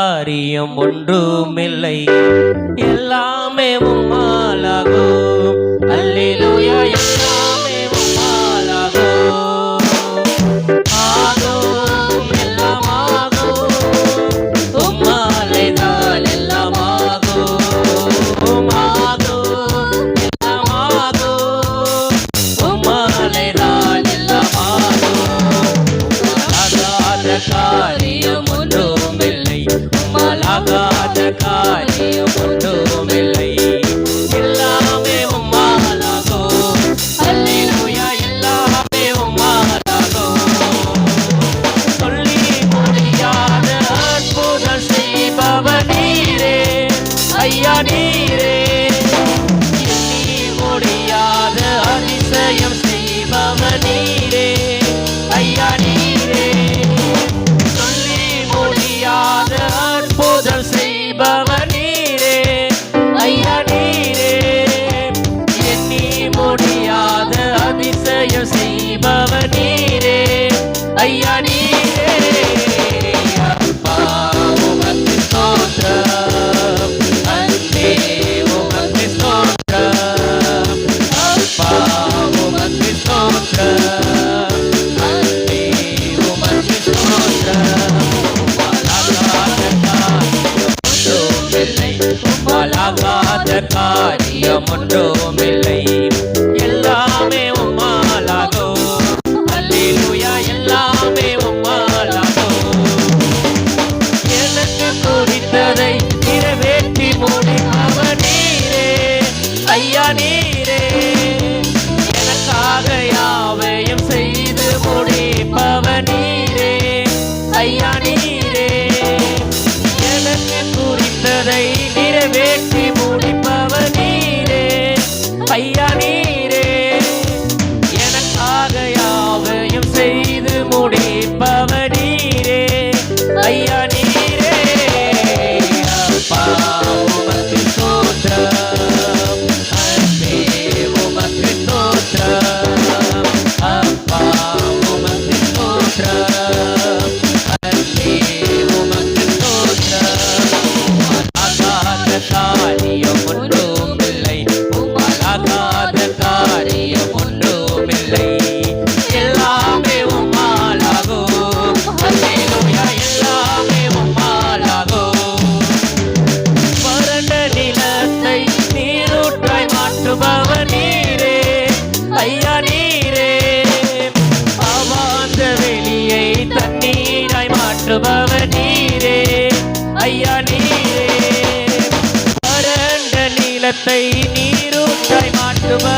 காரியம் ஒன்றுமில்லை. எல்லாமே உம்மாலாகும் அல்லேலூயா I need it. காரியம் ஒன்றுமில்லை எல்லாமே உம்மாலாகோ. அல்லேலூயா எல்லாமே உம்மாலாகோ. எனக்கு குறித்ததை நிறைவேற்றி மூடி அவர் நீரே. ஐயா நீ Bye. Bye. ஐயா நீரே. வறண்ட நீளத்தை நீரும் தாய் மாட்டுவா